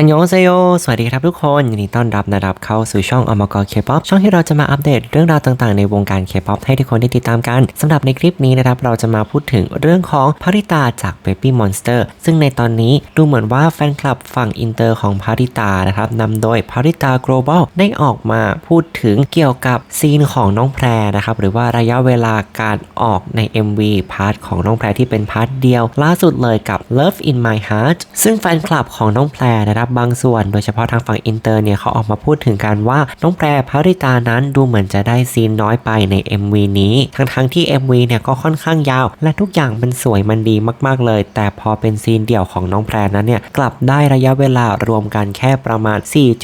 อันยองเซโยสวัสดีครับทุกคนยินดีต้อนรับนะครับเข้าสู่ช่องอมกรเคป๊อปช่องที่เราจะมาอัปเดตเรื่องราวต่างๆในวงการเคป๊อปให้ทุกคนได้ติดตามกันสำหรับในคลิปนี้นะครับเราจะมาพูดถึงเรื่องของพาริตาจาก Baby Monster ซึ่งในตอนนี้ดูเหมือนว่าแฟนคลับฝั่งอินเตอร์ของพาริตานะครับนำโดยพาริตา global ได้ออกมาพูดถึงเกี่ยวกับซีนของน้องแพรนะครับหรือว่าระยะเวลาการออกใน MV พาร์ทของน้องแพรที่เป็นพาร์ทเดียว ล่าสุดเลยกับ Love in My Heart ซึ่งแฟนคลับของน้องแพรนะครับบางส่วน โดยเฉพาะทางฝั่งอินเตอร์เนี่ยเขาออกมาพูดถึงกันว่าน้องแพรพาริตานั้นดูเหมือนจะได้ซีนน้อยไปใน MV นี้ ทั้งๆที่ MV เนี่ยก็ค่อนข้างยาว และทุกอย่างมันสวยมันดีมากๆเลย แต่พอเป็นซีนเดี่ยวของน้องแพรนั้นเนี่ยกลับได้ระยะเวลารวมกันแค่ประมาณ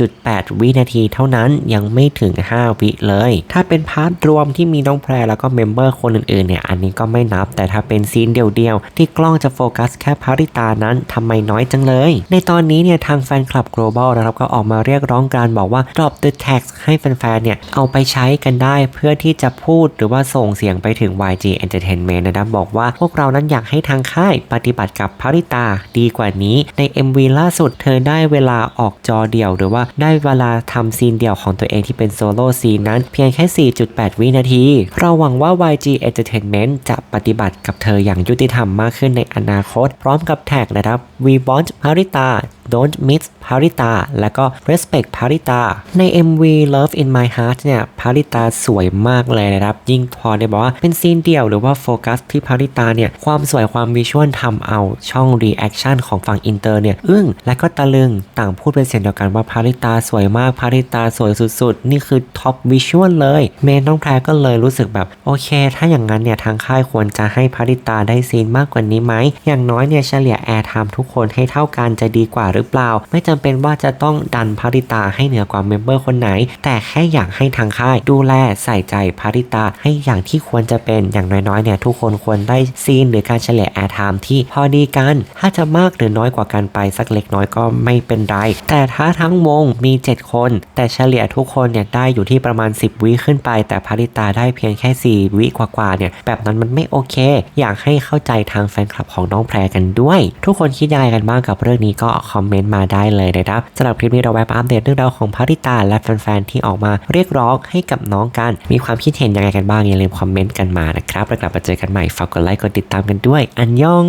4.8 วินาทีเท่านั้นยังไม่ถึง 5 วิเลย ถ้าเป็นพาร์ทรวมที่มีน้องแพรแล้วก็เมมเบอร์คนอื่นๆเนี่ยอันนี้ก็ไม่นับ แต่ถ้าเป็นซีนเดี่ยวๆที่กล้องจะโฟกัสแค่พาริตานั้นทำไมน้อยจังเลย ในตอนนี้เนี่ยทางแฟนคลับ global นะครับก็ออกมาเรียกร้องการบอกว่า drop the text ให้แฟนๆเนี่ยเอาไปใช้กันได้เพื่อที่จะพูดหรือว่าส่งเสียงไปถึง YG Entertainment นะครับบอกว่าพวกเรานั้นอยากให้ทางค่ายปฏิบัติกับพาริตาดีกว่านี้ใน MV ล่าสุดเธอได้เวลาออกจอเดี่ยว หรือว่าได้เวลาทำซีนเดี่ยวของตัวเองที่เป็นโซโล่ซีนนั้นเพียงแค่ 4.8 วินาที เราหวังว่า YG Entertainment จะปฏิบัติกับเธออย่างยุติธรรมมากขึ้นในอนาคต พร้อมกับแท็กนะครับ We want Parita Don't miss Parita และก็ Respect Parita ใน MV Love in My Heart เนี่ย Parita สวยมากเลยนะครับ ยิ่งพอได้บอกว่าเป็นซีนเดี่ยวหรือว่าโฟกัสที่ Parita เนี่ย ความสวยความวิชวลทำเอาช่อง Reaction ของฝั่งอินเตอร์เนี่ย อึ้งและก็ตะลึงต่างพูดเป็นเสียงเดียวกันว่า Parita สวยมาก Parita สวยสุดๆ นี่คือท็อปวิชวลเลยเมนน้องแพรก็เลยรู้สึกแบบโอเค ถ้าอย่างนั้นเนี่ยทางค่ายควรจะให้ Parita ได้ซีนมากกว่านี้ไหม อย่างน้อยเนี่ยเฉลี่ยแอร์ไทม์ทุกคนให้เท่ากันจะดีกว่าหรือเปล่าไม่จำเป็นว่าจะต้องดันพาริตาให้เหนือกว่าเมมเบอร์คนไหน แต่แค่อยากให้ทางค่าย ดูแลใส่ใจพาริตาให้อย่างที่ควรจะเป็นอย่างน้อยๆเนี่ยทุกคนควรได้ซีนหรือการเฉลี่ยแอร์ไทม์ที่พอดีกัน ถ้าจะมากหรือน้อยกว่ากันไปสักเล็กน้อยก็ไม่เป็นไร แต่ถ้าทั้งวงมี 7 คน แต่เฉลี่ยทุกคนเนี่ยได้อยู่ที่ประมาณ 10 วิขึ้นไป แต่พาริตาได้เพียงแค่ 4 วิกว่าๆเนี่ยแบบนั้นมันไม่โอเค อยากให้เข้าใจทางแฟนคลับของน้องแพรกันด้วย ทุกคนคิดยังไงกันบ้างกับเรื่องนี้ก็คอมเมนต์มาได้เลยนะครับสำหรับคลิปนี้เราแวะอัปเดตเรื่องราวของพาริตาและแฟนๆที่ออกมาเรียกร้องให้กับน้องกัน มีความคิดเห็นยังไงกันบ้างอย่าลืมคอมเมนต์กันมานะครับแล้วกลับมาเจอกันใหม่ฝากกดไลค์กดติดตามกันด้วย อันยอง